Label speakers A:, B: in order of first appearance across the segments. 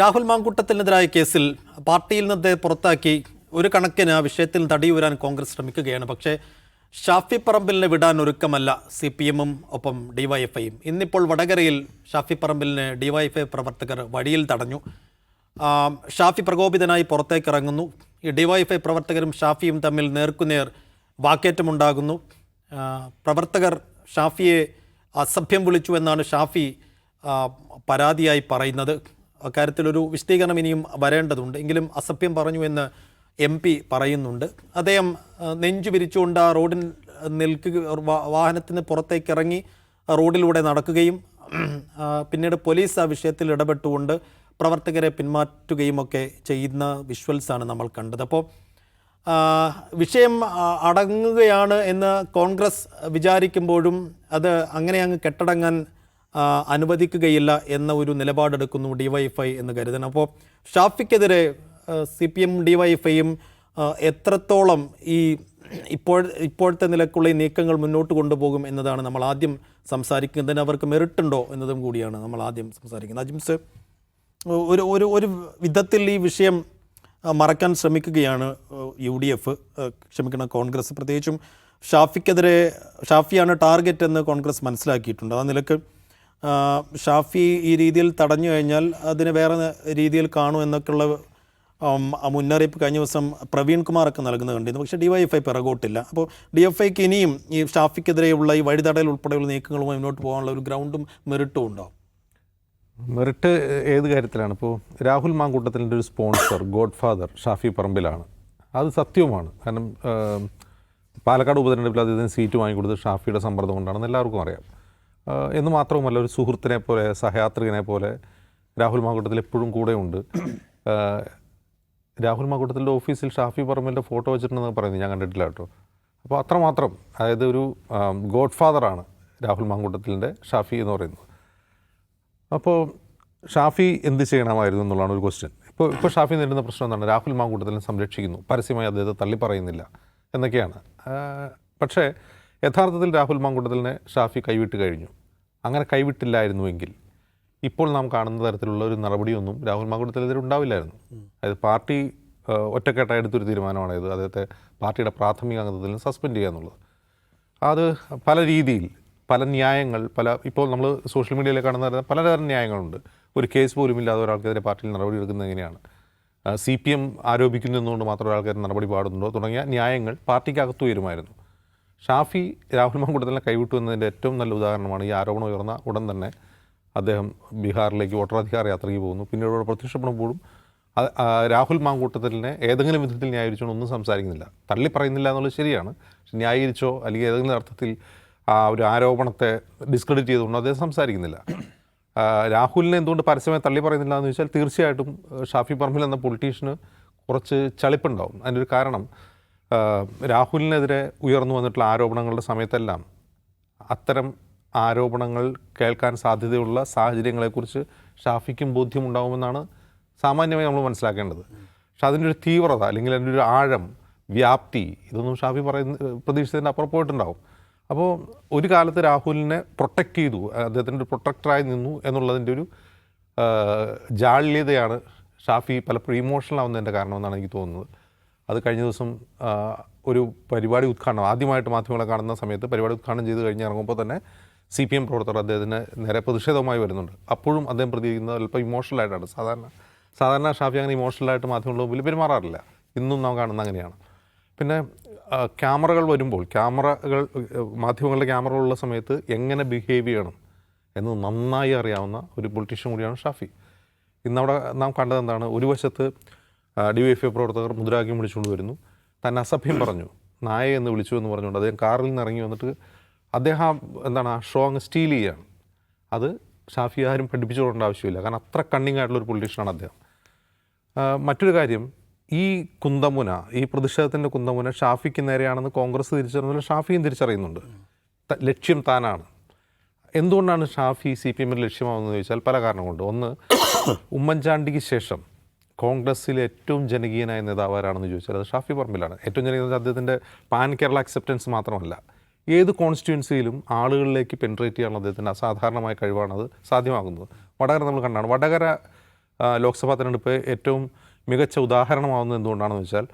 A: രാഹുൽ മാങ്കൂട്ടത്തിനെതിരായ കേസിൽ പാർട്ടിയിൽ നിന്ന് പുറത്താക്കി ഒരു കണക്കിന് ആ വിഷയത്തിൽ തടിയൂരാൻ കോൺഗ്രസ് ശ്രമിക്കുകയാണ്. പക്ഷേ ഷാഫി പറമ്പിലിനെ വിടാൻ ഒരുക്കമല്ല സി പി എമ്മും ഒപ്പം ഡിവൈഎഫ്ഐയും. ഇന്നിപ്പോൾ വടകരയിൽ ഷാഫി പറമ്പിലിനെ ഡിവൈഎഫ്ഐ പ്രവർത്തകർ വഴിയിൽ തടഞ്ഞു. ഷാഫി പ്രകോപിതനായി പുറത്തേക്ക് ഇറങ്ങുന്നു. ഈ ഡിവൈഎഫ്ഐ പ്രവർത്തകരും ഷാഫിയും തമ്മിൽ നേർക്കുനേർ വാക്കേറ്റമുണ്ടാകുന്നു. പ്രവർത്തകർ ഷാഫിയെ അസഭ്യം വിളിച്ചു എന്നാണ് ഷാഫി പരാതിയായി പറയുന്നത്. അക്കാര്യത്തിലൊരു വിശദീകരണം ഇനിയും വരേണ്ടതുണ്ട്. എങ്കിലും അസഭ്യം പറഞ്ഞു എന്ന് എം പി പറയുന്നുണ്ട്. അദ്ദേഹം നെഞ്ചു വിരിച്ചുകൊണ്ട് ആ റോഡിൽ നിൽക്കുക വാഹനത്തിന് പുറത്തേക്ക് ഇറങ്ങി റോഡിലൂടെ നടക്കുകയും പിന്നീട് പോലീസ് ആ വിഷയത്തിൽ ഇടപെട്ടുകൊണ്ട് പ്രവർത്തകരെ പിന്മാറ്റുകയും ഒക്കെ ചെയ്യുന്ന വിഷ്വൽസാണ് നമ്മൾ കണ്ടത്. അപ്പോൾ വിഷയം അടങ്ങുകയാണ് എന്ന് കോൺഗ്രസ് വിചാരിക്കുമ്പോഴും അത് അങ്ങനെ അങ്ങ് കെട്ടടങ്ങാൻ അനുവദിക്കുകയില്ല എന്ന ഒരു നിലപാടെടുക്കുന്നു ഡിവൈഎഫ്ഐ എന്ന് കരുതണം. അപ്പോൾ ഷാഫിക്കെതിരെ സി പി എം ഡിവൈഎഫ്ഐയും എത്രത്തോളം ഈ ഇപ്പോൾ ഇപ്പോഴത്തെ നിലക്കുള്ള ഈ നീക്കങ്ങൾ മുന്നോട്ട് കൊണ്ടുപോകും എന്നതാണ് നമ്മൾ ആദ്യം സംസാരിക്കുന്നതിന് അവർക്ക് മെറിറ്റുണ്ടോ എന്നതും കൂടിയാണ് നമ്മൾ ആദ്യം സംസാരിക്കുന്നത്. അജിംസ് ഒരു ഒരു ഒരു വിധത്തിൽ ഈ വിഷയം മറക്കാൻ ശ്രമിക്കുകയാണ് യു ഡി എഫ് ക്ഷമിക്കണം കോൺഗ്രസ്. പ്രത്യേകിച്ചും ഷാഫിക്കെതിരെ ഷാഫിയാണ് ടാർഗറ്റ് എന്ന് കോൺഗ്രസ് മനസ്സിലാക്കിയിട്ടുണ്ട്. ആ നിലയ്ക്ക് ഷാഫി ഈ രീതിയിൽ തടഞ്ഞു കഴിഞ്ഞാൽ അതിനെ വേറെ രീതിയിൽ കാണും എന്നൊക്കെയുള്ള മുന്നറിയിപ്പ് കഴിഞ്ഞ ദിവസം പ്രവീൺ കുമാറൊക്കെ നൽകുന്നത് കണ്ടിരുന്നു പക്ഷേ ഡിവൈഎഫ്ഐ പിറകോട്ടില്ല. അപ്പോൾ ഡി എഫ് ഐക്ക് ഇനിയും ഈ ഷാഫിക്കെതിരെയുള്ള ഈ വഴിതടയൽ ഉൾപ്പെടെയുള്ള നീക്കങ്ങളുമായി മുന്നോട്ട് പോകാനുള്ള ഒരു ഗ്രൗണ്ടും മെറിട്ടും ഉണ്ടോ?
B: മെറിറ്റ് ഏത് കാര്യത്തിലാണ്? ഇപ്പോൾ രാഹുൽ മാങ്കൂട്ടത്തിന്റെ ഒരു സ്പോൺസർ ഗോഡ് ഫാദർ ഷാഫി പറമ്പിലാണ്. അത് സത്യവുമാണ്. കാരണം പാലക്കാട് ഉപതെരഞ്ഞെടുപ്പിൽ അദ്ദേഹത്തിന് സീറ്റ് വാങ്ങിക്കൊടുത്ത് ഷാഫിയുടെ സമ്മർദ്ദം കൊണ്ടാണെന്ന് എല്ലാവർക്കും അറിയാം. എന്ന് മാത്രവുമല്ല ഒരു സുഹൃത്തിനെ പോലെ സഹയാത്രികനെ പോലെ രാഹുൽ മാങ്കൂട്ടത്തിൽ എപ്പോഴും കൂടെയുണ്ട്. രാഹുൽ മാങ്കൂട്ടത്തിന്റെ ഓഫീസിൽ ഷാഫി പറമ്പിന്റെ ഫോട്ടോ വെച്ചിട്ടുണ്ടെന്ന് പറയുന്നത് ഞാൻ കണ്ടിട്ടില്ല കേട്ടോ. അപ്പോൾ അത്രമാത്രം അതായത് ഒരു ഗോഡ് ഫാദറാണ് രാഹുൽ മാങ്കൂട്ടത്തിന്റെ ഷാഫി എന്ന് പറയുന്നത്. അപ്പോൾ ഷാഫി എന്ത് ചെയ്യണമായിരുന്നു എന്നുള്ളതാണ് ഒരു ക്വസ്റ്റ്യൻ ഇപ്പോൾ ഇപ്പോൾ ഷാഫി നേരിടുന്ന പ്രശ്നം എന്താണ്? രാഹുൽ മാങ്കൂട്ടത്തിനെ സംരക്ഷിക്കുന്നു. പരസ്യമായി അദ്ദേഹത്തെ തള്ളി പറയുന്നില്ല എന്നൊക്കെയാണ് പക്ഷേ യഥാർത്ഥത്തിൽ രാഹുൽ മാങ്കൂട്ടത്തിനെ ഷാഫി കൈവിട്ട് കഴിഞ്ഞു. അങ്ങനെ കൈവിട്ടില്ലായിരുന്നുവെങ്കിൽ ഇപ്പോൾ നാം കാണുന്ന തരത്തിലുള്ള ഒരു നടപടിയൊന്നും രാഹുൽ മാങ്കൂട്ടത്തിനെതിരെ ഉണ്ടാവില്ലായിരുന്നു. അതായത് പാർട്ടി ഒറ്റക്കെട്ടായി എടുത്തൊരു തീരുമാനമാണ് ഇത് അദ്ദേഹത്തെ പാർട്ടിയുടെ പ്രാഥമിക അംഗത്വത്തിൽ നിന്ന് സസ്പെൻഡ് ചെയ്യുക എന്നുള്ളത്. അത് പല രീതിയിൽ പല ന്യായങ്ങൾ പല ഇപ്പോൾ നമ്മൾ സോഷ്യൽ മീഡിയയിൽ കാണുന്ന തരം പലതരം ന്യായങ്ങളുണ്ട്. ഒരു കേസ് പോലും ഇല്ലാതെ ഒരാൾക്കെതിരെ പാർട്ടിയിൽ നടപടി എടുക്കുന്നത് എങ്ങനെയാണ്? സി പി എം ആരോപിക്കുന്നു മാത്രം ഒരാൾക്കെതിരെ നടപടി പാടുന്നുണ്ടോ? തുടങ്ങിയ ന്യായങ്ങൾ പാർട്ടിക്കകത്ത് ഉയരുമായിരുന്നു. ഷാഫി രാഹുൽ മാങ്കൂട്ടത്തിനെ കൈവിട്ടു എന്നതിന്റെ ഏറ്റവും നല്ല ഉദാഹരണമാണ് ഈ ആരോപണം ഉയർന്ന ഉടൻ തന്നെ അദ്ദേഹം ബീഹാറിലേക്ക് വോട്ടറാധികാര യാത്രയ്ക്ക് പോകുന്നു. പിന്നീട് അവിടെ പ്രത്യക്ഷപ്പെടുമ്പോഴും രാഹുൽ മാങ്കൂട്ടത്തിലിനെ ഏതെങ്കിലും വിധത്തിൽ ന്യായീകരിച്ചോ ഒന്നും സംസാരിക്കുന്നില്ല. തള്ളി പറയുന്നില്ല എന്നുള്ളത് ശരിയാണ്. പക്ഷെ ന്യായീകരിച്ചോ അല്ലെങ്കിൽ ഏതെങ്കിലും അർത്ഥത്തിൽ ആ ഒരു ആരോപണത്തെ ഡിസ്ക്രെഡിറ്റ് ചെയ്തുകൊണ്ടോ അദ്ദേഹം സംസാരിക്കുന്നില്ല. രാഹുലിനെ എന്തുകൊണ്ട് പരസ്യമായി തള്ളി പറയുന്നില്ല എന്ന് ചോദിച്ചാൽ തീർച്ചയായിട്ടും ഷാഫി പറമ്പിൽ എന്ന പൊളിറ്റീഷ്യന് കുറച്ച് ചളിപ്പുണ്ടാവും. അതിന്റെ ഒരു കാരണം രാഹുലിനെതിരെ ഉയർന്നു വന്നിട്ടുള്ള ആരോപണങ്ങളുടെ സമയത്തെല്ലാം അത്തരം ആരോപണങ്ങൾ കേൾക്കാൻ സാധ്യതയുള്ള സാഹചര്യങ്ങളെക്കുറിച്ച് ഷാഫിക്കും ബോധ്യമുണ്ടാകുമെന്നാണ് സാമാന്യമായി നമ്മൾ മനസ്സിലാക്കേണ്ടത്. പക്ഷെ അതിന്റെ ഒരു തീവ്രത അല്ലെങ്കിൽ അതിന്റെ ഒരു ആഴം വ്യാപ്തി ഇതൊന്നും ഷാഫി പറയുന്ന പ്രതീക്ഷിച്ചതിന്റെ അപ്പുറം പോയിട്ടുണ്ടാവും. അപ്പോൾ ഒരു കാലത്ത് രാഹുലിനെ പ്രൊട്ടക്റ്റ് ചെയ്തു അദ്ദേഹത്തിന്റെ ഒരു പ്രൊട്ടക്ടറായി നിന്നു എന്നുള്ളതിന്റെ ഒരു ജാള്യതയാണ് ഷാഫി പലപ്പോഴും ഇമോഷണൽ ആവുന്നതിന്റെ കാരണമെന്നാണ് എനിക്ക് തോന്നുന്നത്. അത് കഴിഞ്ഞ ദിവസം ഒരു പരിപാടി ഉദ്ഘാടനം ആദ്യമായിട്ട് മാധ്യമങ്ങളെ കാണുന്ന സമയത്ത് പരിപാടി ഉദ്ഘാടനം ചെയ്ത് കഴിഞ്ഞ് ഇറങ്ങുമ്പോൾ തന്നെ സി പി എം പ്രവർത്തകർ അദ്ദേഹത്തിന് നേരെ പ്രതിഷേധവുമായി വരുന്നുണ്ട്. അപ്പോഴും അദ്ദേഹം പ്രതികരിക്കുന്നത് അല്പം ഇമോഷണൽ ആയിട്ടാണ്. സാധാരണ സാധാരണ ഷാഫി അങ്ങനെ ഇമോഷണലായിട്ട് മാധ്യമങ്ങളുടെ മുമ്പിൽ പെരുമാറാറില്ല. ഇന്നും നാം കാണുന്ന അങ്ങനെയാണ്. പിന്നെ ക്യാമറകൾ വരുമ്പോൾ ക്യാമറകൾ മാധ്യമങ്ങളുടെ ക്യാമറകളുള്ള സമയത്ത് എങ്ങനെ ബിഹേവ് ചെയ്യണം എന്ന് നന്നായി അറിയാവുന്ന ഒരു പൊളിറ്റീഷ്യൻ കൂടിയാണ് ഷാഫി. ഇന്നവിടെ നാം കണ്ടത് എന്താണ്? ഒരു വശത്ത് ഡി വൈ എഫ് ഐ പ്രവർത്തകർ മുദ്രാവാക്യം വിളിച്ചുകൊണ്ട് വരുന്നു. തന്നെ അസഭ്യം പറഞ്ഞു. നായ എന്ന് വിളിച്ചു എന്ന് പറഞ്ഞുകൊണ്ട് അദ്ദേഹം കാറിൽ നിന്ന് ഇറങ്ങി വന്നിട്ട് അദ്ദേഹം എന്താണ് ആ ഷോ അങ്ങ് സ്റ്റീൽ ചെയ്യുകയാണ് അത് ഷാഫി ആരും പഠിപ്പിച്ചു കൊടുക്കേണ്ട ആവശ്യമില്ല. കാരണം അത്ര കണ്ണിങ് ആയിട്ടുള്ള ഒരു പൊളിറ്റീഷ്യനാണ് അദ്ദേഹം. മറ്റൊരു കാര്യം ഈ കുന്തമുന ഈ പ്രതിഷേധത്തിന്റെ കുന്തമുന ഷാഫിക്ക് നേരെയാണെന്ന് കോൺഗ്രസ് തിരിച്ചറിയുന്നില്ല ഷാഫിയും തിരിച്ചറിയുന്നുണ്ട്. ലക്ഷ്യം താനാണ്. എന്തുകൊണ്ടാണ് ഷാഫി സി പി എമ്മിൽ ലക്ഷ്യമാവുന്നത് ചോദിച്ചാൽ പല കാരണം കൊണ്ട് ഒന്ന് ഉമ്മൻചാണ്ടിക്ക് ശേഷം കോൺഗ്രസ്സിലെ ഏറ്റവും ജനകീയനായ നേതാവ് ആരാണെന്ന് ചോദിച്ചാൽ അത് ഷാഫി പറമ്പിലാണ്. ഏറ്റവും ജനകീയ അദ്ദേഹത്തിന്റെ പാൻ കേരള അക്സെപ്റ്റൻസ് മാത്രമല്ല. ഏത് കോൺസ്റ്റിറ്റ്യുവൻസിയിലും ആളുകളിലേക്ക് പെൻട്രേറ്റ് ചെയ്യാനുള്ള അദ്ദേഹത്തിന്റെ അസാധാരണമായ കഴിവാണ് അത് സാധ്യമാകുന്നത്. വടകര നമ്മൾ കണ്ടാണ്. വടകര ലോക്സഭാ തെരഞ്ഞെടുപ്പ് ഏറ്റവും മികച്ച ഉദാഹരണമാവുന്നത് എന്തുകൊണ്ടാണെന്ന് വെച്ചാൽ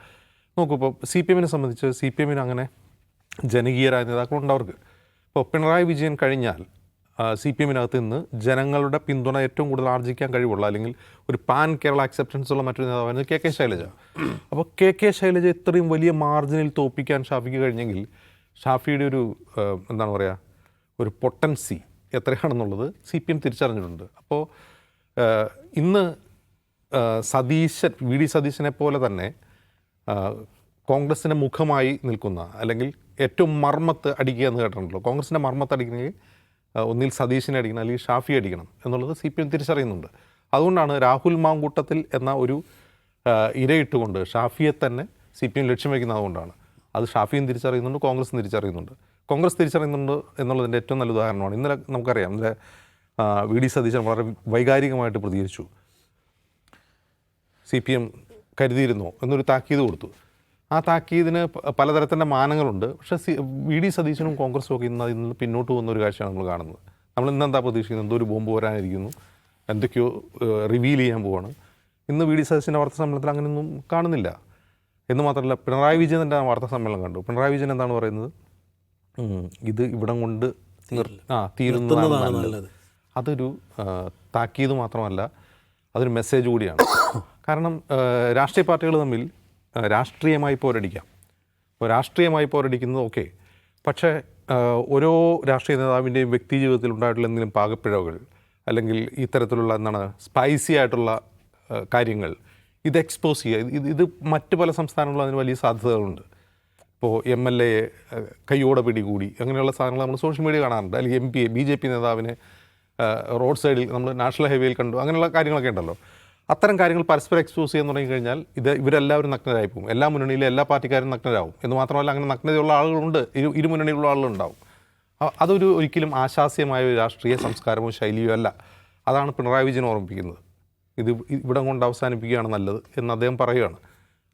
B: നോക്കൂ ഇപ്പോൾ സി പി എമ്മിനെ സംബന്ധിച്ച് സി പി എമ്മിന് അങ്ങനെ ജനകീയരായ നേതാക്കളുണ്ട് അവർക്ക്. ഇപ്പോൾ പിണറായി വിജയൻ കഴിഞ്ഞാൽ സി പി എമ്മിനകത്ത് നിന്ന് ജനങ്ങളുടെ പിന്തുണ ഏറ്റവും കൂടുതൽ ആർജിക്കാൻ കഴിവുള്ള അല്ലെങ്കിൽ ഒരു പാൻ കേരള അക്സെപ്റ്റൻസ് ഉള്ള മറ്റൊരു നേതാവായിരുന്നു കെ കെ ശൈലജ. അപ്പോൾ കെ കെ ശൈലജ ഇത്രയും വലിയ മാർജിനിൽ തോപ്പിക്കാൻ ഷാഫിക്ക് കഴിഞ്ഞെങ്കിൽ ഷാഫിയുടെ ഒരു എന്താണ് പറയുക ഒരു പൊട്ടൻസി എത്രയാണെന്നുള്ളത് സി പി എം തിരിച്ചറിഞ്ഞിട്ടുണ്ട്. അപ്പോൾ ഇന്ന് സതീശൻ വി ഡി സതീശനെ പോലെ തന്നെ കോൺഗ്രസിന്റെ മുഖമായി നിൽക്കുന്ന അല്ലെങ്കിൽ ഏറ്റവും മർമ്മത്ത് അടിക്കുക എന്ന് കേട്ടിട്ടുണ്ടല്ലോ. കോൺഗ്രസിന്റെ മർമ്മത്ത് അടിക്കണമെങ്കിൽ ഒന്നിൽ സതീശനെ അടിക്കണം അല്ലെങ്കിൽ ഷാഫി അടിക്കണം എന്നുള്ളത് സി പി എം തിരിച്ചറിയുന്നുണ്ട്. അതുകൊണ്ടാണ് രാഹുൽ മാങ്കൂട്ടത്തിൽ എന്ന ഒരു ഇരയിട്ടുകൊണ്ട് ഷാഫിയെ തന്നെ സി പി എം ലക്ഷ്യം വയ്ക്കുന്നത് അതുകൊണ്ടാണ് അത് ഷാഫിയും തിരിച്ചറിയുന്നുണ്ട് കോൺഗ്രസും തിരിച്ചറിയുന്നുണ്ട്. കോൺഗ്രസ് തിരിച്ചറിയുന്നുണ്ട് എന്നുള്ളതിന്റെ ഏറ്റവും നല്ല ഉദാഹരണമാണ്. ഇന്നലെ നമുക്കറിയാം ഇന്നലെ വി ഡി സതീശൻ വളരെ വൈകാരികമായിട്ട് പ്രതികരിച്ചു. സി പി എം കരുതിയിരുന്നോ എന്നൊരു താക്കീത് കൊടുത്തു. ആ താക്കീതിന് പലതരത്തിന്റെ മാനങ്ങളുണ്ട്. പക്ഷേ സി വി ഡി സതീശനും കോൺഗ്രസും ഒക്കെ ഇന്ന് അതിൽ നിന്ന് പിന്നോട്ട് പോകുന്ന ഒരു കാഴ്ചയാണ് നമ്മൾ കാണുന്നത്. നമ്മൾ ഇന്നെന്താ പ്രതീക്ഷിക്കുന്നത്? എന്തോ ഒരു ബോംബ് വരാനിരിക്കുന്നു. എന്തൊക്കെയോ റിവീൽ ചെയ്യാൻ പോവാണ്. ഇന്ന് വി ഡി സതീശന്റെ വാർത്താ സമ്മേളനത്തിൽ അങ്ങനെയൊന്നും കാണുന്നില്ല. എന്ന് മാത്രമല്ല പിണറായി വിജയന്റെ വാർത്താ സമ്മേളനം കണ്ടു. പിണറായി വിജയൻ എന്താണ് പറയുന്നത്? ഇത് ഇവിടം കൊണ്ട് ആ തീരുന്നതാണ് നല്ലത്. അതൊരു താക്കീത് മാത്രമല്ല അതൊരു മെസ്സേജ് കൂടിയാണ്. കാരണം രാഷ്ട്രീയ പാർട്ടികൾ തമ്മിൽ രാഷ്ട്രീയമായി പോരടിക്കാം. രാഷ്ട്രീയമായി പോരടിക്കുന്നത് ഓക്കെ. പക്ഷേ ഓരോ രാഷ്ട്രീയ നേതാവിന്റെയും വ്യക്തി ജീവിതത്തിൽ ഉണ്ടായിട്ടുള്ള എന്തെങ്കിലും പാകപ്പിഴവുകൾ അല്ലെങ്കിൽ ഇത്തരത്തിലുള്ള എന്താണ് സ്പൈസി ആയിട്ടുള്ള കാര്യങ്ങൾ ഇത് എക്സ്പോസ് ചെയ്യുക. ഇത് ഇത് മറ്റ് പല സംസ്ഥാനങ്ങളും അതിന് വലിയ സാധ്യതകളുണ്ട്. ഇപ്പോൾ എം എൽ എ കൈയോടെ പിടികൂടി അങ്ങനെയുള്ള സാധനങ്ങൾ നമ്മൾ സോഷ്യൽ മീഡിയ കാണാറുണ്ട്. അല്ലെങ്കിൽ M P B J P നേതാവിനെ റോഡ് സൈഡിൽ നമ്മൾ നാഷണൽ ഹൈവേയിൽ കണ്ടു. അങ്ങനെയുള്ള കാര്യങ്ങളൊക്കെ ഉണ്ടല്ലോ. അത്തരം കാര്യങ്ങൾ പരസ്പരം എക്സ്പോസ് ചെയ്യാൻ തുടങ്ങിക്കഴിഞ്ഞാൽ ഇത് ഇവരെല്ലാവരും നഗ്നരായി പോകും എല്ലാ മുന്നണിയിലും എല്ലാ പാർട്ടിക്കാരും നഗ്നരാകും എന്ന് മാത്രമല്ല അങ്ങനെ നഗ്നതയുള്ള ആളുകളുണ്ട്. ഇരു ഇരു മുന്നണിയിലുള്ള ആളുകളുണ്ടാവും. അതൊരു ഒരിക്കലും ആശാസ്യമായ ഒരു രാഷ്ട്രീയ സംസ്കാരമോ ശൈലിയോ അല്ല. അതാണ് പിണറായി വിജയൻ ഓർമ്മിപ്പിക്കുന്നത്. ഇത് ഇവിടെ കൊണ്ട് അവസാനിപ്പിക്കുകയാണ് നല്ലത് എന്ന് അദ്ദേഹം പറയുകയാണ്.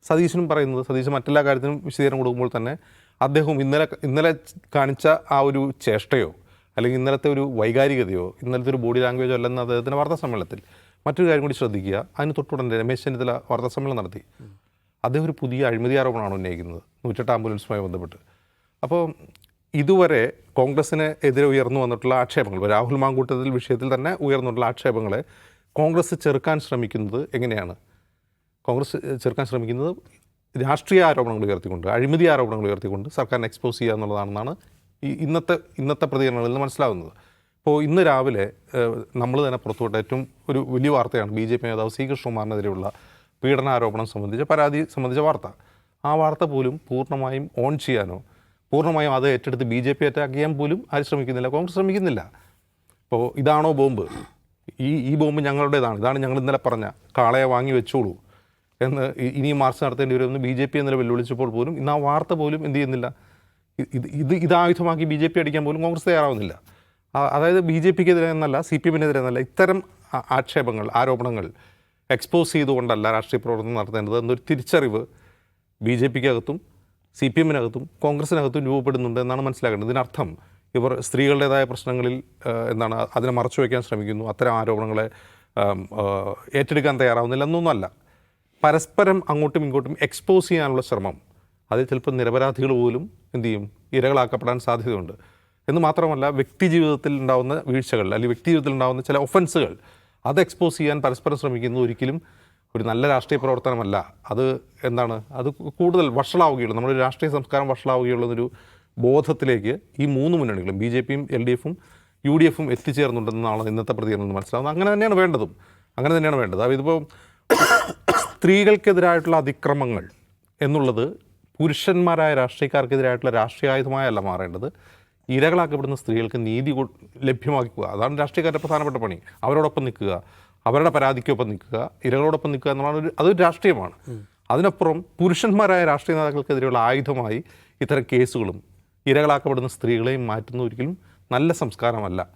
B: സതീശനും പറയുന്നത് സതീശൻ മറ്റെല്ലാ കാര്യത്തിനും വിശദീകരണം കൊടുക്കുമ്പോൾ തന്നെ അദ്ദേഹം ഇന്നലെ ഇന്നലെ കാണിച്ച ആ ഒരു ചേഷ്ടയോ അല്ലെങ്കിൽ ഇന്നലത്തെ ഒരു വൈകാരികതയോ ഇന്നലത്തെ ഒരു ബോഡി ലാംഗ്വേജോ അല്ലെന്ന് അദ്ദേഹത്തിന്റെ വാർത്താ സമ്മേളനത്തിൽ മറ്റൊരു കാര്യം കൂടി ശ്രദ്ധിക്കുക. അതിന് തൊട്ടുടനെ രമേശ് ചെന്നിത്തല വാർത്താ സമ്മേളനം നടത്തി. അദ്ദേഹം ഒരു പുതിയ അഴിമതി ആരോപണമാണ് ഉന്നയിക്കുന്നത്. നൂറ്റെട്ട് ആംബുലൻസുമായി ബന്ധപ്പെട്ട്. അപ്പോൾ ഇതുവരെ കോൺഗ്രസിന് എതിരെ ഉയർന്നു വന്നിട്ടുള്ള ആക്ഷേപങ്ങൾ രാഹുൽ മാങ്കൂട്ടത്തിൽ വിഷയത്തിൽ തന്നെ ഉയർന്നിട്ടുള്ള ആക്ഷേപങ്ങളെ കോൺഗ്രസ് ചെറുക്കാൻ ശ്രമിക്കുന്നത് എങ്ങനെയാണ്? കോൺഗ്രസ് ചെറുക്കാൻ ശ്രമിക്കുന്നത് രാഷ്ട്രീയ ആരോപണങ്ങൾ ഉയർത്തിക്കൊണ്ട് അഴിമതി ആരോപണങ്ങൾ ഉയർത്തിക്കൊണ്ട് സർക്കാരിനെ എക്സ്പോസ് ചെയ്യുക എന്നുള്ളതാണെന്നാണ് ഈ ഇന്നത്തെ ഇന്നത്തെ പ്രതികരണങ്ങളിൽ നിന്ന് മനസ്സിലാവുന്നത്. ഇപ്പോൾ ഇന്ന് രാവിലെ നമ്മൾ തന്നെ പുറത്തുവിട്ട ഏറ്റവും ഒരു വലിയ വാർത്തയാണ് ബി ജെ പി നേതാവ് സി കൃഷ്ണകുമാറിനെതിരെയുള്ള പീഡനാരോപണം സംബന്ധിച്ച പരാതി സംബന്ധിച്ച വാർത്ത. ആ വാർത്ത പോലും പൂർണമായും ഓൺ ചെയ്യാനോ പൂർണമായും അത് ഏറ്റെടുത്ത് ബി ജെ പി അറ്റാക്ക് ചെയ്യാൻ പോലും ആരും ശ്രമിക്കുന്നില്ല കോൺഗ്രസ് ശ്രമിക്കുന്നില്ല. ഇപ്പോൾ ഇതാണോ ബോംബ്? ഈ ഈ ബോംബ് ഞങ്ങളുടേതാണ് ഇതാണ് ഞങ്ങൾ ഇന്നലെ പറഞ്ഞ കാളയെ വാങ്ങി വെച്ചോളൂ എന്ന് ഇനി മാർച്ച് നടത്തേണ്ടി വരുമെന്ന് ബി ജെ പി ഇന്നലെ വെല്ലുവിളിച്ചപ്പോൾ പോലും ഇന്ന് ആ വാർത്ത പോലും എന്ത് ചെയ്യുന്നില്ല. ഇത് ഇത് ഇതായുധമാക്കി ബി ജെ പി അടിക്കാൻ പോലും കോൺഗ്രസ് തയ്യാറാവുന്നില്ല. അതായത് ബി ജെ പിക്ക് എതിരെ എന്നല്ല സി പി എമ്മിനെതിരെ എന്നല്ല ഇത്തരം ആക്ഷേപങ്ങൾ ആരോപണങ്ങൾ എക്സ്പോസ് ചെയ്തുകൊണ്ടല്ല രാഷ്ട്രീയ പ്രവർത്തനം നടത്തേണ്ടത് എന്നൊരു തിരിച്ചറിവ് ബി ജെ പിക്കകത്തും സി പി എമ്മിനകത്തും കോൺഗ്രസിനകത്തും രൂപപ്പെടുന്നുണ്ട് എന്നാണ് മനസ്സിലാക്കേണ്ടത്. ഇതിനർത്ഥം ഇവർ സ്ത്രീകളുടേതായ പ്രശ്നങ്ങളിൽ എന്താണ് അതിനെ മറച്ചു വയ്ക്കാൻ ശ്രമിക്കുന്നു അത്തരം ആരോപണങ്ങളെ ഏറ്റെടുക്കാൻ തയ്യാറാവുന്നില്ല എന്നൊന്നുമല്ല. പരസ്പരം അങ്ങോട്ടും ഇങ്ങോട്ടും എക്സ്പോസ് ചെയ്യാനുള്ള ശ്രമം അതിൽ ചിലപ്പോൾ നിരപരാധികൾ പോലും എന്തു ചെയ്യും? ഇരകളാക്കപ്പെടാൻ സാധ്യതയുണ്ട്. എന്ന് മാത്രമല്ല വ്യക്തി ജീവിതത്തിൽ ഉണ്ടാകുന്ന വീഴ്ചകൾ അല്ലെങ്കിൽ വ്യക്തി ജീവിതത്തിൽ ഉണ്ടാകുന്ന ചില ഒഫൻസുകൾ അത് എക്സ്പോസ് ചെയ്യാൻ പരസ്പരം ശ്രമിക്കുന്നത് ഒരിക്കലും ഒരു നല്ല രാഷ്ട്രീയ പ്രവർത്തനമല്ല. അത് എന്താണ്? അത് കൂടുതൽ വഷളാവുകയുള്ളൂ. നമ്മുടെ രാഷ്ട്രീയ സംസ്കാരം വഷളാവുകയുള്ളൊരു ബോധത്തിലേക്ക് ഈ മൂന്ന് മുന്നണികളും ബി ജെ പിയും എൽ ഡി എഫും യു ഡി എഫും എത്തിച്ചേർന്നുണ്ടെന്നാണ് ഇന്നത്തെ പ്രതികരണം മനസ്സിലാവുന്നത്. അങ്ങനെ തന്നെയാണ് വേണ്ടതും. അങ്ങനെ തന്നെയാണ് വേണ്ടത്. അപ്പോൾ ഇതിപ്പോൾ സ്ത്രീകൾക്കെതിരായിട്ടുള്ള അതിക്രമങ്ങൾ എന്നുള്ളത് പുരുഷന്മാരായ രാഷ്ട്രീയക്കാർക്കെതിരായിട്ടുള്ള രാഷ്ട്രീയായുധമായല്ല മാറേണ്ടത്. ഇരകളാക്കപ്പെടുന്ന സ്ത്രീകൾക്ക് നീതി ലഭ്യമാക്കുക അതാണ് രാഷ്ട്രീയക്കാരുടെ പ്രധാനപ്പെട്ട പണി. അവരോടൊപ്പം നിൽക്കുക അവരുടെ പരാതിക്കൊപ്പം നിൽക്കുക ഇരകളോടൊപ്പം നിൽക്കുക എന്നുള്ളതാണ് ഒരു അതൊരു രാഷ്ട്രീയമാണ്. അതിനപ്പുറം പുരുഷന്മാരായ രാഷ്ട്രീയ നേതാക്കൾക്കെതിരെയുള്ള ആയുധമായി ഇത്തരം കേസുകളും ഇരകളാക്കപ്പെടുന്ന സ്ത്രീകളെയും മാറ്റുന്ന ഒരിക്കലും നല്ല സംസ്കാരമല്ല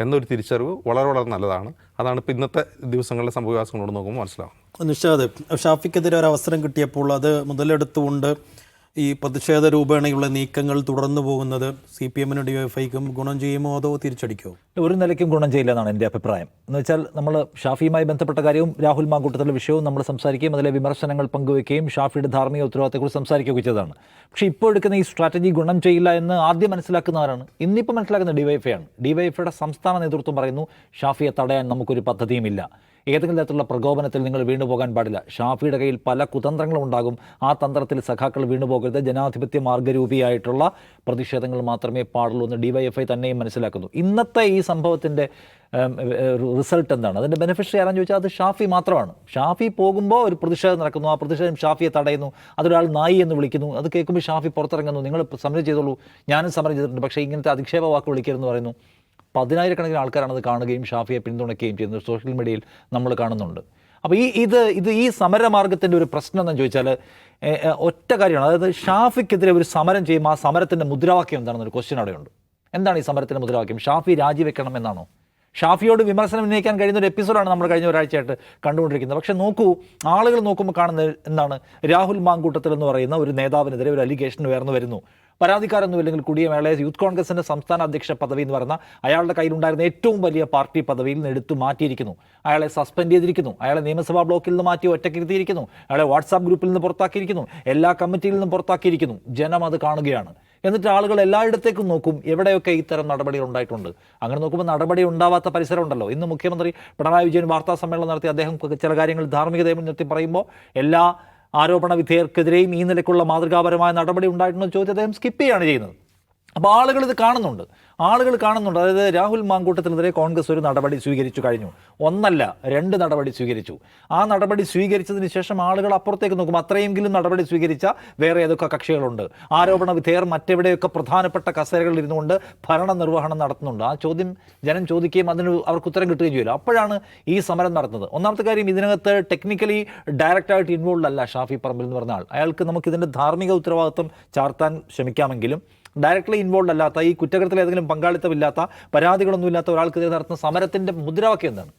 B: എന്നൊരു തിരിച്ചറിവ് വളരെ വളരെ നല്ലതാണ്. അതാണ് ഇപ്പോൾ ഇന്നത്തെ ദിവസങ്ങളിലെ സംഭവവികാസങ്ങളോട് നോക്കുമ്പോൾ മനസ്സിലാവും
A: നിഷാദ് ഷാഫിക്കെതിരെ ഒരു അവസരം കിട്ടിയപ്പോൾ അത് മുതലെടുത്തുകൊണ്ട് ഈ പ്രതിഷേധ രൂപേണയുള്ള നീക്കങ്ങൾ തുടർന്നു പോകുന്നത് സി പി എമ്മിനും ഡി എഫ് ഐക്കും ഗുണം ചെയ്യുമോ അതോ തിരിച്ചടിക്കുമോ?
C: ഒരു നിലയ്ക്കും ഗുണം ചെയ്യില്ല എന്നാണ് എന്റെ അഭിപ്രായം. എന്ന് വെച്ചാൽ നമ്മൾ ഷാഫിയുമായി ബന്ധപ്പെട്ട കാര്യവും രാഹുൽ മാങ്കൂട്ടത്തിലെ വിഷയവും നമ്മൾ സംസാരിക്കുകയും അതിലെ വിമർശനങ്ങൾ പങ്കുവയ്ക്കുകയും ഷാഫിയുടെ ധാർമ്മിക ഉത്തരവാദിത്തത്തെക്കുറിച്ച് സംസാരിക്കുകയൊക്കെ ചെയ്തതാണ്. പക്ഷേ ഇപ്പോൾ എടുക്കുന്ന ഈ സ്ട്രാറ്റജി ഗുണം ചെയ്യില്ല എന്ന് ആദ്യം മനസ്സിലാക്കുന്നവരാണ്. ഇന്നിപ്പോൾ മനസ്സിലാക്കുന്ന ഡിവൈഎഫ്ഐ ആണ്. ഡിവൈഎഫ്ഐയുടെ സംസ്ഥാന നേതൃത്വം പറയുന്നു ഷാഫിയെ തടയാൻ നമുക്കൊരു പദ്ധതിയുമില്ല. ഏതെങ്കിലും തരത്തിലുള്ള പ്രകോപനത്തിൽ നിങ്ങൾ വീണു പോകാൻ പാടില്ല. ഷാഫിയുടെ കയ്യിൽ പല കുതന്ത്രങ്ങളും ഉണ്ടാകും. ആ തന്ത്രത്തിൽ സഖാക്കൾ വീണുപോകരുത് ജനാധിപത്യ മാർഗരൂപിയായിട്ടുള്ള പ്രതിഷേധങ്ങൾ മാത്രമേ പാടുള്ളൂ എന്ന് ഡിവൈഎഫ്ഐ തന്നെയും മനസ്സിലാക്കുന്നു. ഇന്നത്തെ ഈ സംഭവത്തിന്റെ റിസൾട്ട് എന്താണ്? അതിന്റെ ബെനിഫിഷ്യറി ആരാന്ന് ചോദിച്ചാൽ അത് ഷാഫി മാത്രമാണ്. ഷാഫി പോകുമ്പോൾ ഒരു പ്രതിഷേധം നടക്കുന്നു. ആ പ്രതിഷേധം ഷാഫിയെ തടയുന്നു. അതൊരാൾ നായി എന്ന് വിളിക്കുന്നു. അത് കേൾക്കുമ്പോൾ ഷാഫി പുറത്തിറങ്ങുന്നു. നിങ്ങൾ സമരം ചെയ്തോളൂ. ഞാനും സമരം ചെയ്തിട്ടുണ്ട്. പക്ഷേ ഇങ്ങനത്തെ അധിക്ഷേപ വാക്ക് വിളിക്കരുതെന്ന് പറയുന്നു. പതിനായിരക്കണക്കിന് ആൾക്കാരാണ് അത് കാണുകയും ഷാഫിയെ പിന്തുണയ്ക്കുകയും ചെയ്യുന്നത് സോഷ്യൽ മീഡിയയിൽ നമ്മൾ കാണുന്നുണ്ട്. അപ്പോൾ ഈ ഇത് ഇത് ഈ സമരമാർഗത്തിന്റെ ഒരു പ്രശ്നം എന്ന് ചോദിച്ചാൽ ഒറ്റ കാര്യമാണ്. അതായത് ഷാഫിക്കെതിരെ ഒരു സമരം ചെയ്യുമ്പോൾ ആ സമരത്തിന്റെ മുദ്രാവാക്യം എന്താണെന്നൊരു ക്വസ്റ്റ്യൻ അവിടെയുണ്ട്. എന്താണ് ഈ സമരത്തിന്റെ മുദ്രാവാക്യം? ഷാഫി രാജിവെക്കണം എന്നാണോ? ഷാഫിയോട് വിമർശനം ഉന്നയിക്കാൻ കഴിയുന്ന ഒരു എപ്പിസോഡാണ് നമ്മൾ കഴിഞ്ഞ ഒരാഴ്ചയായിട്ട് കണ്ടുകൊണ്ടിരിക്കുന്നത്. പക്ഷേ നോക്കൂ ആളുകൾ നോക്കുമ്പോൾ കാണുന്നത് എന്താണ്? രാഹുൽ മാങ്കൂട്ടത്തിൽ എന്ന് പറയുന്ന ഒരു നേതാവിനെതിരെ ഒരു അലിഗേഷൻ ഉയർന്നു വരുന്നു. പരാതിക്കാരൊന്നും ഇല്ലെങ്കിൽ കുടിയമേളയെ യൂത്ത് കോൺഗ്രസിന്റെ സംസ്ഥാന അധ്യക്ഷ പദവി എന്ന് പറയുന്ന അയാളുടെ കയ്യിലുണ്ടായിരുന്ന ഏറ്റവും വലിയ പാർട്ടി പദവിയിൽ നിന്ന് എടുത്തു മാറ്റിയിരിക്കുന്നു. അയാളെ സസ്പെൻഡ് ചെയ്തിരിക്കുന്നു. അയാളെ നിയമസഭാ ബ്ലോക്കിൽ നിന്ന് മാറ്റി ഒറ്റക്കിരുത്തിയിരിക്കുന്നു അയാളെ വാട്സാപ്പ് ഗ്രൂപ്പിൽ നിന്ന് പുറത്താക്കിയിരിക്കുന്നു. എല്ലാ കമ്മിറ്റിയിൽ നിന്നും പുറത്താക്കിയിരിക്കുന്നു. ജനം അത് കാണുകയാണ്. എന്നിട്ട് ആളുകൾ എല്ലായിടത്തേക്കും നോക്കും എവിടെയൊക്കെ ഇത്തരം നടപടികൾ ഉണ്ടായിട്ടുണ്ട്. അങ്ങനെ നോക്കുമ്പോൾ നടപടി ഉണ്ടാവാത്ത പരിസരം ഉണ്ടല്ലോ. ഇന്ന് മുഖ്യമന്ത്രി പിണറായി വിജയൻ വാർത്താ സമ്മേളനം നടത്തി അദ്ദേഹം ചില കാര്യങ്ങൾ ധാർമ്മികതയെ മുൻനിർത്തി പറയുമ്പോൾ എല്ലാ ആരോപണ വിധേയർക്കെതിരെയും ഈ നിലയ്ക്കുള്ള മാതൃകാപരമായ നടപടി ഉണ്ടായിട്ടുണ്ടോ എന്ന് ചോദിച്ച് അദ്ദേഹം സ്കിപ്പ് ചെയ്യുകയാണ് ചെയ്യുന്നത്. അപ്പോൾ ആളുകൾ ഇത് കാണുന്നുണ്ട്. ആളുകൾ കാണുന്നുണ്ട്. അതായത് രാഹുൽ മാങ്കൂട്ടത്തിനെതിരെ കോൺഗ്രസ് ഒരു നടപടി സ്വീകരിച്ചു കഴിഞ്ഞു. ഒന്നല്ല രണ്ട് നടപടി സ്വീകരിച്ചു. ആ നടപടി സ്വീകരിച്ചതിന് ശേഷം ആളുകൾ അപ്പുറത്തേക്ക് നോക്കും അത്രയെങ്കിലും നടപടി സ്വീകരിച്ച വേറെ ഏതൊക്കെ കക്ഷികളുണ്ട്? ആരോപണ വിധേയർ മറ്റെവിടെയൊക്കെ പ്രധാനപ്പെട്ട കസേരകളിൽ ഇരുന്നുകൊണ്ട് ഭരണ നിർവഹണം നടത്തുന്നുണ്ട്? ആ ചോദ്യം ജനം ചോദിക്കുകയും അതിന് അവർക്ക് ഉത്തരം കിട്ടുകയും ചെയ്യില്ല അപ്പോഴാണ് ഈ സമരം നടത്തുന്നത് ഒന്നാമത്തെ കാര്യം ഇതിനകത്ത് ടെക്നിക്കലി ഡയറക്റ്റായിട്ട് ഇൻവോൾവ് അല്ല ഷാഫി പറമ്പിൽ എന്ന് പറഞ്ഞ ആൾ. അയാൾക്ക് നമുക്കിതിന്റെ ധാർമ്മിക ഉത്തരവാദിത്വം ചാർത്താൻ ശ്രമിക്കാമെങ്കിലും ഡയറക്റ്റ്ലി ഇൻവോൾവ് അല്ലാത്ത ഈ കുറ്റകൃത്യത്തിൽ ഏതെങ്കിലും പങ്കാളിത്തമില്ലാത്ത പരാതികളൊന്നും ഇല്ലാത്ത ഒരാൾക്കെതിരെ നടത്തുന്ന സമരത്തിന്റെ മുദ്രാവാക്യം എന്താണ്?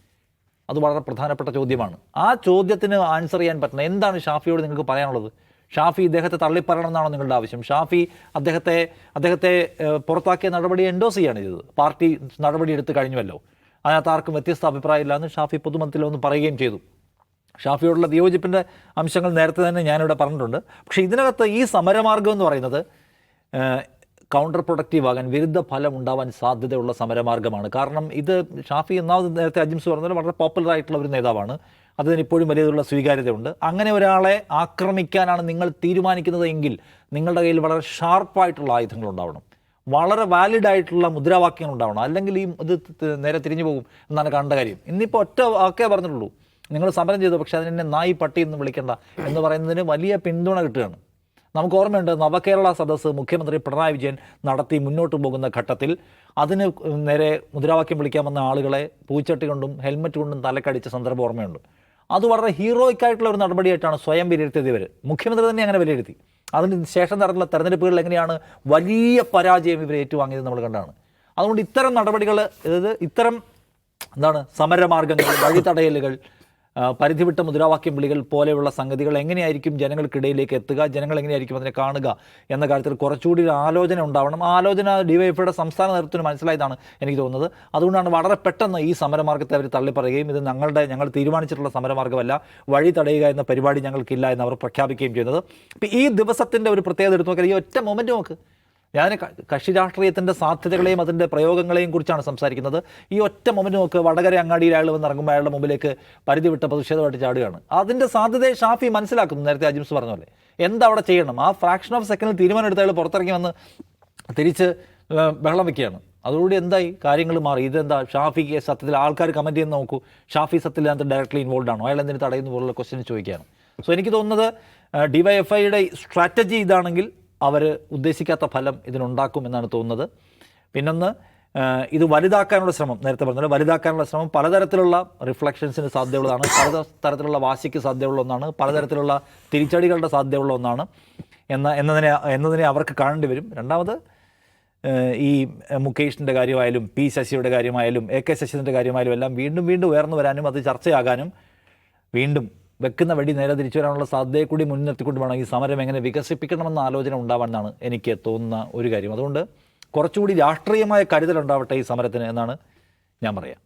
C: അത് വളരെ പ്രധാനപ്പെട്ട ചോദ്യമാണ്. ആ ചോദ്യത്തിന് ആൻസർ ചെയ്യാൻ പറ്റുന്ന എന്താണ് ഷാഫിയോട് നിങ്ങൾക്ക് പറയാനുള്ളത്? ഷാഫി ഇദ്ദേഹത്തെ തള്ളിപ്പറയണം എന്നാണോ നിങ്ങളുടെ ആവശ്യം? ഷാഫി അദ്ദേഹത്തെ അദ്ദേഹത്തെ പുറത്താക്കിയ നടപടി എൻഡോസ് ചെയ്യാണ് ചെയ്തത്. പാർട്ടി നടപടി എടുത്തു കഴിഞ്ഞുവല്ലോ. അതിനകത്ത് ആർക്കും വ്യത്യസ്ത അഭിപ്രായമില്ല എന്ന് ഷാഫി പൊതുമത്തിൽ ഒന്ന് പറയുകയും ചെയ്തു. ഷാഫിയോടുള്ള വിയോജിപ്പിന്റെ അംശങ്ങൾ നേരത്തെ തന്നെ ഞാനിവിടെ പറഞ്ഞിട്ടുണ്ട്. പക്ഷേ ഇതിനകത്ത് ഈ സമരമാർഗം എന്ന് പറയുന്നത് കൗണ്ടർ പ്രൊഡക്റ്റീവ് ആകാൻ വിരുദ്ധ ഫലം ഉണ്ടാവാൻ സാധ്യതയുള്ള സമരമാർഗമാണ്. കാരണം ഇത് ഷാഫി ഒന്നാമത് നേരത്തെ അജിംസ് പറഞ്ഞാൽ വളരെ പോപ്പുലർ ആയിട്ടുള്ള ഒരു നേതാവാണ്. അതിന് ഇപ്പോഴും വലിയതുള്ള സ്വീകാര്യതയുണ്ട്. അങ്ങനെ ഒരാളെ ആക്രമിക്കാനാണ് നിങ്ങൾ തീരുമാനിക്കുന്നത് എങ്കിൽ നിങ്ങളുടെ കയ്യിൽ വളരെ ഷാർപ്പായിട്ടുള്ള ആയുധങ്ങൾ ഉണ്ടാവണം. വളരെ വാലിഡ് ആയിട്ടുള്ള മുദ്രാവാക്യങ്ങൾ ഉണ്ടാവണം. അല്ലെങ്കിൽ ഈ ഇത് നേരെ തിരിഞ്ഞു പോകും എന്നാണ് കണ്ട കാര്യം. ഇന്നിപ്പോൾ ഒറ്റ വാക്കേ പറഞ്ഞിട്ടുള്ളൂ നിങ്ങൾ സമരം ചെയ്തു പക്ഷേ അതിനെ നായി പട്ടി എന്ന് വിളിക്കേണ്ട എന്ന് പറയുന്നതിന് വലിയ പിന്തുണ കിട്ടുകയാണ്. നമുക്ക് ഓർമ്മയുണ്ട് നവകേരള സദസ്സ് മുഖ്യമന്ത്രി പിണറായി വിജയൻ നടത്തി മുന്നോട്ട് പോകുന്ന ഘട്ടത്തിൽ അതിന് നേരെ മുദ്രാവാക്യം വിളിക്കാൻ വന്ന ആളുകളെ പൂച്ചട്ടി കൊണ്ടും ഹെൽമറ്റ് കൊണ്ടും തലക്കടിച്ച സന്ദർഭം ഓർമ്മയുണ്ട്. അത് വളരെ ഹീറോയിക് ആയിട്ടുള്ള ഒരു നടപടിയായിട്ടാണ് സ്വയം വിലയിരുത്തിയത് ഇവർ മുഖ്യമന്ത്രി തന്നെ അങ്ങനെ വിലയിരുത്തി. അതിന് ശേഷം നടന്ന തെരഞ്ഞെടുപ്പുകളിൽ എങ്ങനെയാണ് വലിയ പരാജയം ഇവർ ഏറ്റുവാങ്ങിയത് നമ്മൾ കണ്ടാണ്. അതുകൊണ്ട് ഇത്തരം നടപടികൾ അതായത് ഇത്തരം എന്താണ് സമരമാർഗങ്ങൾ വഴിതടയലുകൾ ആ, പരിധിവിട്ട മുദ്രാവാക്യം വിളികൾ പോലെയുള്ള സംഗതികൾ എങ്ങനെയായിരിക്കും ജനങ്ങൾക്കിടയിലേക്ക് എത്തുക? ജനങ്ങൾ എങ്ങനെയായിരിക്കും അതിനെ കാണുക? എന്ന കാര്യത്തിൽ കുറച്ചുകൂടി ഒരു ആലോചന ഉണ്ടാവണം. ആലോചന ഡിവൈഎഫ്ഐയുടെ സംസ്ഥാന നേതൃത്വത്തിന് മനസ്സിലായതാണ് എനിക്ക് തോന്നുന്നത്. അതുകൊണ്ടാണ് വളരെ പെട്ടെന്ന് ഈ സമരമാർഗത്തെ അവർ തള്ളിപ്പറയുകയും ഇത് ഞങ്ങളുടെ ഞങ്ങൾ തീരുമാനിച്ചിട്ടുള്ള സമരമാർഗമല്ല വഴി തടയുക എന്ന പരിപാടി ഞങ്ങൾക്കില്ല എന്ന് അവർ പ്രഖ്യാപിക്കുകയും ചെയ്യുന്നത്. ഈ ദിവസത്തിന്റെ ഒരു പ്രത്യേകത എടുത്ത് നോക്കിയാൽ ഈ ഒറ്റ മൊമെന്റ് നോക്ക്. ഞാൻ കക്ഷി രാഷ്ട്രീയത്തിന്റെ സാധ്യതകളെയും അതിന്റെ പ്രയോഗങ്ങളെയും കുറിച്ചാണ് സംസാരിക്കുന്നത്. ഈ ഒറ്റ മൊമെന്റ് നോക്ക് വടകര അങ്ങാടിയിൽ അയാൾ വന്ന് ഇറങ്ങുമ്പോൾ അയാളുടെ മുമ്പിലേക്ക് പരിധി വിട്ട പ്രതിഷേധമായിട്ട് ചാടുകയാണ്. അതിന്റെ സാധ്യതയെ ഷാഫി മനസ്സിലാക്കുന്നു നേരത്തെ അജിംസ് പറഞ്ഞ പോലെ. എന്താ അവിടെ ചെയ്യണം? ആ ഫ്രാക്ഷൻ ഓഫ് സെക്കൻഡിൽ തീരുമാനം എടുത്ത അയാൾ പുറത്തിറങ്ങി വന്ന് തിരിച്ച് ബഹളം വയ്ക്കുകയാണ് അതോടുകൂടി എന്തായി? കാര്യങ്ങൾ മാറി. ഇതെന്താ? ഷാഫിക്ക് സത്യത്തിൽ ആൾക്കാർ കമന്റ് ചെയ്യുന്ന നോക്കൂ. ഷാഫി സത്യത്തിൽ അതിനകത്ത് ഡയറക്ട്ലി ഇൻവോൾവ് ആണോ? അയാൾ എന്തിനു തടയുന്ന പോലുള്ള ക്വസ്റ്റ്യൻ ചോദിക്കുകയാണ്. സോ എനിക്ക് തോന്നുന്നത് ഡിവൈഎഫ്ഐയുടെ സ്ട്രാറ്റജി ഇതാണെങ്കിൽ അവർ ഉദ്ദേശിക്കാത്ത ഫലം ഇതിനുണ്ടാക്കും എന്നാണ് തോന്നുന്നത്. പിന്നൊന്ന് ഇത് വലുതാക്കാനുള്ള ശ്രമം. നേരത്തെ പറഞ്ഞത് വലുതാക്കാനുള്ള ശ്രമം പലതരത്തിലുള്ള റിഫ്ലക്ഷൻസിന് സാധ്യതയുള്ളതാണ്. പല തരത്തിലുള്ള വാശിക്ക് സാധ്യതയുള്ള ഒന്നാണ്. പലതരത്തിലുള്ള തിരിച്ചടികളുടെ സാധ്യതയുള്ള ഒന്നാണ്. എന്ന എന്നതിനെ എന്നതിനെ അവർക്ക് കാണേണ്ടി വരും. രണ്ടാമത് ഈ മുകേഷിന്റെ കാര്യമായാലും പി ശശിയുടെ കാര്യമായാലും എ കെ ശശിന്റെ കാര്യമായാലും എല്ലാം വീണ്ടും വീണ്ടും ഉയർന്നു വരാനും അത് ചർച്ചയാകാനും വീണ്ടും വെക്കുന്ന വഴി നേരെ തിരിച്ചു വരാനുള്ള സാധ്യതയെ കൂടി മുൻനിർത്തിക്കൊണ്ട് വേണം ഈ സമരം എങ്ങനെ വികസിപ്പിക്കണമെന്ന ആലോചന ഉണ്ടാവാനാണ് എനിക്ക് തോന്നുന്ന ഒരു കാര്യം. അതുകൊണ്ട് കുറച്ചുകൂടി രാഷ്ട്രീയമായ കരുതലുണ്ടാവട്ടെ ഈ സമരത്തിന് എന്നാണ് ഞാൻ പറയാം.